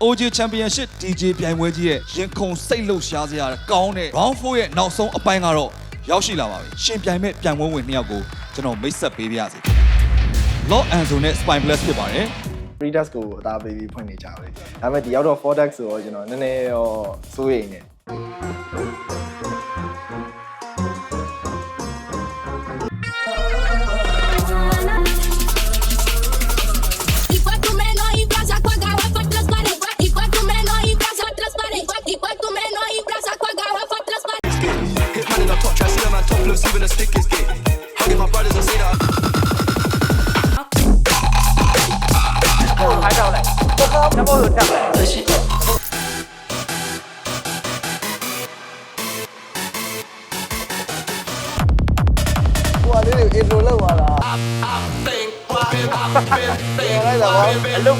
OG Championship DJ ပြိုင်ပွဲကြီးရဲ့ရင်ခုန်စိတ်လှုပ်ရှားစရာကောင်းတဲ့ Round 4ရဲ့နောက်ဆုံးအပိုင်းကတော့ရောက်ရှိလာပါပြီရှင်ပြိုင်မဲ့ပြိုင်ပွဲဝင်နှစ်ယောက်ကိုကျွန်တော်မိတ်ဆက်ပေးပါရစေ Lock Anzo နဲ့ Spine Plus ဖြစ်ပါတယ် Redux ကိုအသားပေးပြီးဖွင့်နေကြပဲဒါပေမဲ့ဒီရောက်တော့ Forex ဆိုတော့ကျွန်တော်နည်းနည်းတော့စိုးရိမ်နေ even stick is gay. I get my brothers and say that. Push it. Hello,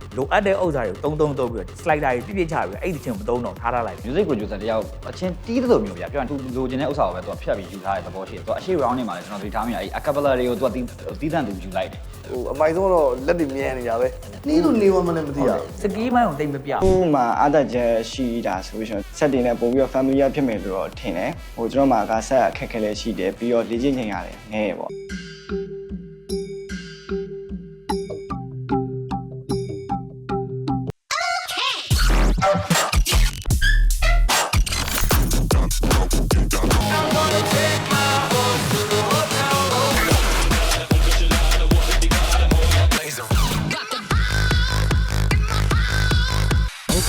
လိုအပ်တဲ့ဥစ္စာတွေကိုတုံးတုံးတုံးပြီးတော့ slider တွေပြည့်ပြည့်ချပြီးအဲ့ဒီတချင်းမတုံးတော့ထားထားလိုက် music producer တယောက်အချင်းတီးတဲ့လိုမျိုးဗျာပြောရင်သူလိုချင်တဲ့ဥစ္စာကိုပဲသူကဖြတ်ပြီးယူထားတဲ့သဘောရှိတယ်သူကအရှိ round နေမှာလည်းကျွန်တော်ဒီထားမိရအဲ့ acapella တွေကိုသူကတီးတီးတန့်သူယူလိုက်တယ်ဟိုအမိုက်ဆုံးတော့လက်တွေမြဲနေတာပဲနီးလို့နေဝမလည်းမသိရဘူးစကီးမိုင်းကိုတိတ်မပြခုမှအားသက်ချက်ရှိတာဆိုလို့ရှိရင်ဆက်တင်နဲ့ပို့ပြီးတော့ familiar ဖြစ်မယ်လို့တော့ထင်တယ်ဟိုကျွန်တော်မှာကဆက်အခက်ခဲလေးရှိတယ်ပြီးတော့လေ့ကျင့်ချိန်ရတယ်ငဲရပေါ့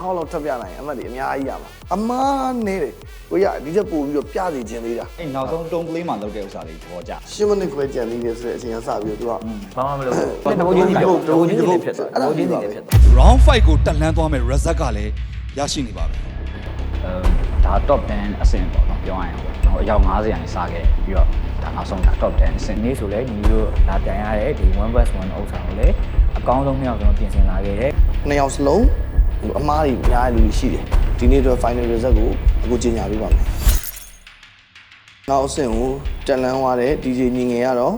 ခေါက်လောက်ထပ်ပြနိုင်ရင်အမှတ်တွေအများကြီးရမှာအမားနေတယ်ကိုရဒီချက်ပို့ပြီးတော့ပြစီခြင်းသေးတာအဲ့နောက်ဆုံးတုံးကလေးမှာလုပ်တဲ့ဥစ္စာလေးသဘောကျရှင်းမနစ်ခွဲကြံနေတယ်ဆိုတဲ့အချိန်ကစပြီးတော့သူကဘာမှမလုပ်ဘူးတဘောချင်းစီဖြစ်တဘောချင်းစီဖြစ်တဘောချင်းစီဖြစ် Round 5ကိုတက်လှမ်းသွားမဲ့ result ကလည်းရရှိနေပါပြီအဲဒါ top 10အဆင့်ပေါ့နော်ပြောရရင်ပေါ့ကျွန်တော်အယောက်90ရာနေစခဲ့ပြီးတော့ဒါနောက်ဆုံးဒါ top 10အဆင့်နေ့ဆိုလဲညီတို့လာပြန်ရတဲ့ဒီ1 vs 1ဥစ္စာကိုလည်းအကောင်းဆုံးမြောက်ကျွန်တော်ပြင်ဆင်လာခဲ့တယ်နှစ်ယောက်စလုံးဟို အမားတွေအများကြီးလူရှိတယ်ဒီနေ့တော့ final result ကိုအခုကြီးညာပေးပါမယ်နောက်အဆင့်ကိုတက်လန်းသွားတဲ့ DJ ညီငယ်ကတော့